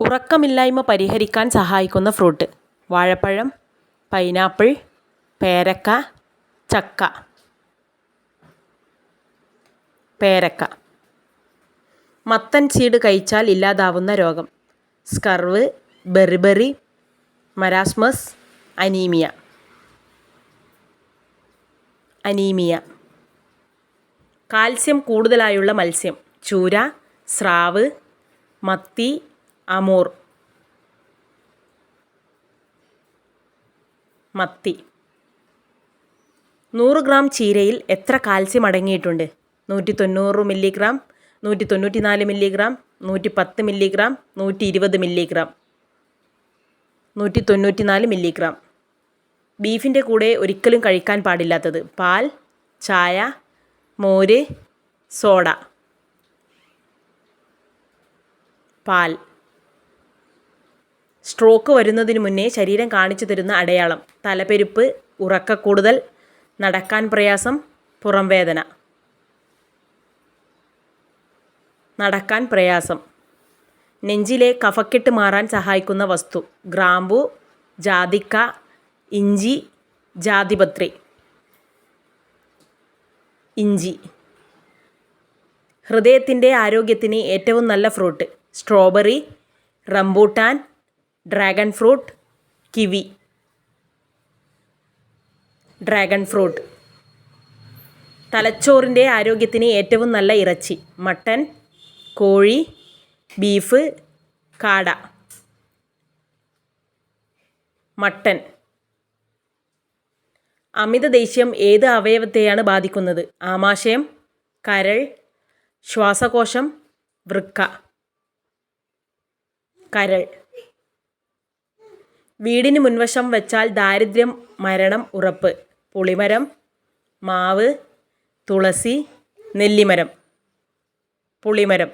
ഉറക്കമില്ലായ്മ പരിഹരിക്കാൻ സഹായിക്കുന്ന ഫ്രൂട്ട്. വാഴപ്പഴം പൈനാപ്പിൾ പേരക്ക ചക്ക. പേരക്ക. മത്തൻ ചീട് കഴിച്ചാൽ ഇല്ലാതാവുന്ന രോഗം. Scurvy beriberi marasmus anaemia. Anaemia. Calcium കൂടുതലായുള്ള മത്സ്യം. ചൂര സ്രാവ് മത്തി അമൂർ. മത്തി. നൂറ് ഗ്രാം ചീരയിൽ എത്ര കാൽസ്യം അടങ്ങിയിട്ടുണ്ട്? നൂറ്റി തൊണ്ണൂറ് മില്ലിഗ്രാം നൂറ്റി തൊണ്ണൂറ്റി നാല് മില്ലിഗ്രാം നൂറ്റി പത്ത് മില്ലിഗ്രാം നൂറ്റി ഇരുപത് മില്ലിഗ്രാം. നൂറ്റി തൊണ്ണൂറ്റി നാല് മില്ലിഗ്രാം. ബീഫിന്റെ കൂടെ ഒരിക്കലും കഴിക്കാൻ പാടില്ലാത്തത് പാൽ ചായ മോര് സോഡ. പാൽ. സ്ട്രോക്ക് വരുന്നതിന് മുന്നേ ശരീരം കാണിച്ചു തരുന്ന അടയാളം. തലപ്പെരുപ്പ് ഉറക്കക്കൂടുതൽ നടക്കാൻ പ്രയാസം പുറം വേദന നടക്കാൻ പ്രയാസം. നെഞ്ചിലെ കഫക്കെട്ട് മാറാൻ സഹായിക്കുന്ന വസ്തു. ഗ്രാമ്പു ജാതിക്ക ഇഞ്ചി ജാതിപത്രി. ഇഞ്ചി. ഹൃദയത്തിന്റെ ആരോഗ്യത്തിന് ഏറ്റവും നല്ല fruit. Strawberry rambutan dragon fruit kiwi dragon fruit തലച്ചോറിന്റെ ആരോഗ്യത്തിന് ഏറ്റവും നല്ല ഇറച്ചി. മട്ടൻ കോഴി ബീഫ് കാട. മട്ടൻ. അമിത ദേഷ്യം ഏത് അവയവത്തെയാണ് ബാധിക്കുന്നത്? ആമാശയം കരൾ ശ്വാസകോശം വൃക്ക. കരൾ. വീടിന് മുൻവശം വെച്ചാൽ ദാരിദ്ര്യം മരണം ഉറപ്പ്. പുളിമരം മാവ് തുളസി നെല്ലിമരം. പുളിമരം.